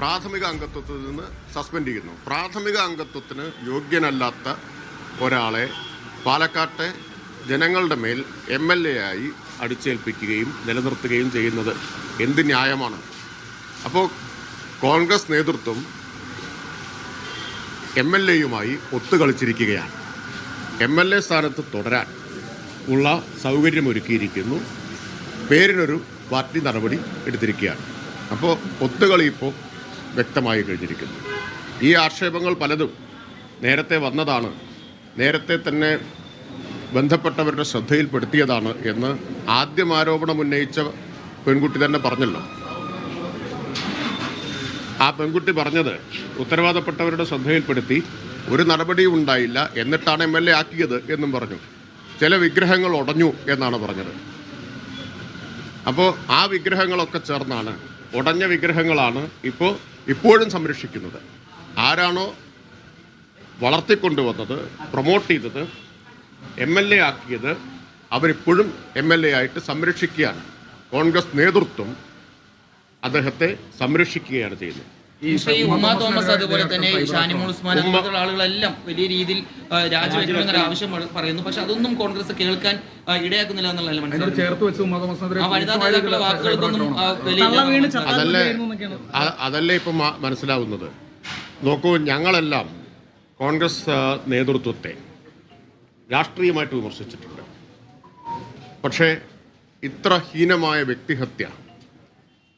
പ്രാഥമിക അംഗത്വത്തിൽ നിന്ന് സസ്പെൻഡ് ചെയ്യുന്നു. പ്രാഥമിക അംഗത്വത്തിന് യോഗ്യനല്ലാത്ത ഒരാളെ പാലക്കാട്ടെ ജനങ്ങളുടെ മേൽ എം എൽ എ ആയി അടിച്ചേൽപ്പിക്കുകയും നിലനിർത്തുകയും ചെയ്യുന്നത് എന്ത് ന്യായമാണ്? അപ്പോൾ കോൺഗ്രസ് നേതൃത്വം എം എൽ എയുമായി ഒത്തുകളിച്ചിരിക്കുകയാണ്. എം എൽ എ സ്ഥാനത്ത് തുടരാൻ ഉള്ള സൗകര്യമൊരുക്കിയിരിക്കുന്നു. പേരിനൊരു പാർട്ടി നടപടി എടുത്തിരിക്കുകയാണ്. അപ്പോൾ ഒത്തുകളി ഇപ്പോൾ വ്യക്തമായി കഴിഞ്ഞിരിക്കുന്നു. ഈ ആക്ഷേപങ്ങൾ പലതും നേരത്തെ വന്നതാണ്. നേരത്തെ തന്നെ ബന്ധപ്പെട്ടവരുടെ ശ്രദ്ധയിൽപ്പെടുത്തിയതാണ് എന്ന് ആദ്യം ആരോപണം ഉന്നയിച്ച പെൺകുട്ടി തന്നെ പറഞ്ഞല്ലോ. ആ പെൺകുട്ടി പറഞ്ഞത് ഉത്തരവാദപ്പെട്ടവരുടെ ശ്രദ്ധയിൽപ്പെടുത്തി ഒരു നടപടിയും ഉണ്ടായില്ല എന്നിട്ടാണ് എം എൽ എ ആക്കിയത് എന്നും പറഞ്ഞു. ചില വിഗ്രഹങ്ങൾ ഉടഞ്ഞു എന്നാണ് പറഞ്ഞത്. അപ്പോൾ ആ വിഗ്രഹങ്ങളൊക്കെ ചേർന്നാണ് ഉടഞ്ഞ വിഗ്രഹങ്ങളാണ് ഇപ്പോൾ ഇപ്പോഴും സംരക്ഷിക്കുന്നത്. ആരാണോ വളർത്തിക്കൊണ്ടുവന്നത് പ്രൊമോട്ട് ചെയ്തത് എം എൽ എ ആക്കിയത് അവരിപ്പോഴും എം എൽ എ ആയിട്ട് സംരക്ഷിക്കുകയാണ്. കോൺഗ്രസ് നേതൃത്വം അദ്ദേഹത്തെ സംരക്ഷിക്കുകയാണ് ചെയ്യുന്നത്. പക്ഷേ ഈ ഉമാ തോമസ് അതുപോലെ തന്നെ ഈ ഷാനിമോൾ ഉസ്മാൻ അങ്ങനെയുള്ള ആളുകളെല്ലാം വലിയ രീതിയിൽ രാജിവെക്കണമെന്ന രാജിവെക്കണമെന്നൊരു ആവശ്യം പറയുന്നു. പക്ഷെ അതൊന്നും കോൺഗ്രസ് കേൾക്കാൻ ഇടയാക്കുന്നില്ല എന്നുള്ളതല്ല മനസ്സിലാക്കുന്നത്. ഉമ്മ വാക്കുകൾക്കൊന്നും അതല്ലേ ഇപ്പൊ അതല്ലേ ഇപ്പം മനസ്സിലാവുന്നത്. നോക്കൂ ഞങ്ങളെല്ലാം കോൺഗ്രസ് നേതൃത്വത്തെ രാഷ്ട്രീയമായിട്ട് വിമർശിച്ചിട്ടുണ്ട്. പക്ഷേ ഇത്ര ഹീനമായ വ്യക്തിഹത്യ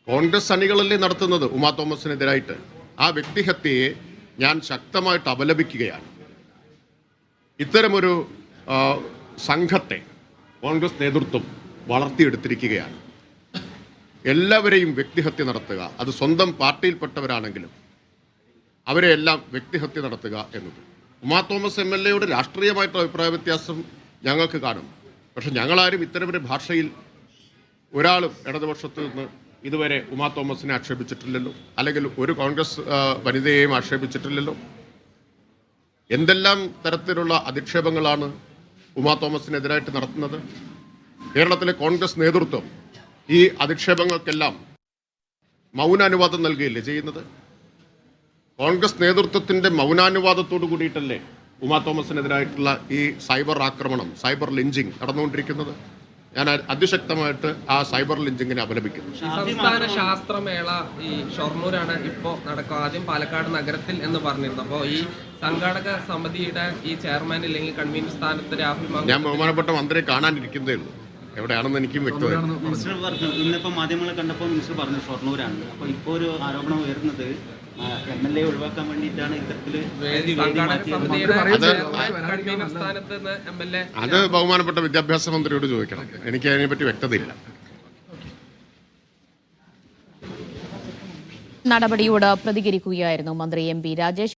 കോൺഗ്രസ് അണികളല്ലേ നടത്തുന്നത് ഉമാ തോമസിനെതിരായിട്ട്. ആ വ്യക്തിഹത്യയെ ഞാൻ ശക്തമായിട്ട് അപലപിക്കുകയാണ്. ഇത്തരമൊരു സംഘത്തെ കോൺഗ്രസ് നേതൃത്വം വളർത്തിയെടുത്തിരിക്കുകയാണ്. എല്ലാവരെയും വ്യക്തിഹത്യ നടത്തുക അത് സ്വന്തം പാർട്ടിയിൽപ്പെട്ടവരാണെങ്കിലും അവരെ എല്ലാം വ്യക്തിഹത്യ നടത്തുക എന്നത്. ഉമാ തോമസ് എം എൽ എയുടെ രാഷ്ട്രീയമായിട്ടുള്ള അഭിപ്രായ വ്യത്യാസം ഞങ്ങൾക്ക് കാണും. പക്ഷെ ഞങ്ങളാരും ഇത്തരമൊരു ഭാഷയിൽ ഒരാളും ഇടതുപക്ഷത്തു നിന്ന് ഇതുവരെ ഉമാ തോമസിനെ ആക്ഷേപിച്ചിട്ടില്ലല്ലോ. അല്ലെങ്കിൽ ഒരു കോൺഗ്രസ് വനിതയെയും ആക്ഷേപിച്ചിട്ടില്ലല്ലോ. എന്തെല്ലാം തരത്തിലുള്ള അധിക്ഷേപങ്ങളാണ് ഉമാ തോമസിനെതിരായിട്ട് നടത്തുന്നത്? കേരളത്തിലെ കോൺഗ്രസ് നേതൃത്വം ഈ അധിക്ഷേപങ്ങൾക്കെല്ലാം മൗനാനുവാദം നൽകുകയല്ലേ ചെയ്യുന്നത്? കോൺഗ്രസ് നേതൃത്വത്തിന്റെ മൗനാനുവാദത്തോടു കൂടിയിട്ടല്ലേ ഉമാ തോമസിനെതിരായിട്ടുള്ള ഈ സൈബർ ആക്രമണം സൈബർ ലിഞ്ചിങ് നടന്നുകൊണ്ടിരിക്കുന്നത്? ഞാൻ അതിശക്തമായിട്ട് ആ സൈബർ ലിഞ്ചിങ്ങിനെ അപലപിക്കുന്നു. സംസ്ഥാന ശാസ്ത്രമേള ഈ ഷൊർണൂരാണ് ഇപ്പോൾ നടക്കുക. ആദ്യം പാലക്കാട് നഗരത്തിൽ എന്ന് പറഞ്ഞിരുന്നു. അപ്പോൾ ഈ സംഘാടക സമിതിയുടെ ഈ ചെയർമാൻ അല്ലെങ്കിൽ കൺവീനർ സ്ഥാനത്ത് രാഹുൽ ഞാൻ ബഹുമാനപ്പെട്ട മന്ത്രിയെ കാണാനിരിക്കുന്നതേ ഉള്ളൂ. എവിടെയാണെന്ന് എനിക്കും വ്യക്തമായി മിനിസ്റ്റർ പറഞ്ഞു ഇന്നിപ്പോൾ മാധ്യമങ്ങളെ കണ്ടപ്പോൾ മിനിസ്റ്റർ പറഞ്ഞു ഷൊർണൂരാണ്. അപ്പോൾ ഇപ്പോൾ ഒരു ആരോപണം ഉയർന്നത് എം എൽ എ ഒഴിവാക്കാൻ വേണ്ടിയിട്ടാണ് അത് ബഹുമാനപ്പെട്ട വിദ്യാഭ്യാസ മന്ത്രിയോട് ചോദിക്കണം. എനിക്ക് അതിനെപ്പറ്റി വ്യക്തതയില്ല. നടപടിയോട് പ്രതികരിക്കുകയായിരുന്നു മന്ത്രി എം പി രാജേഷ്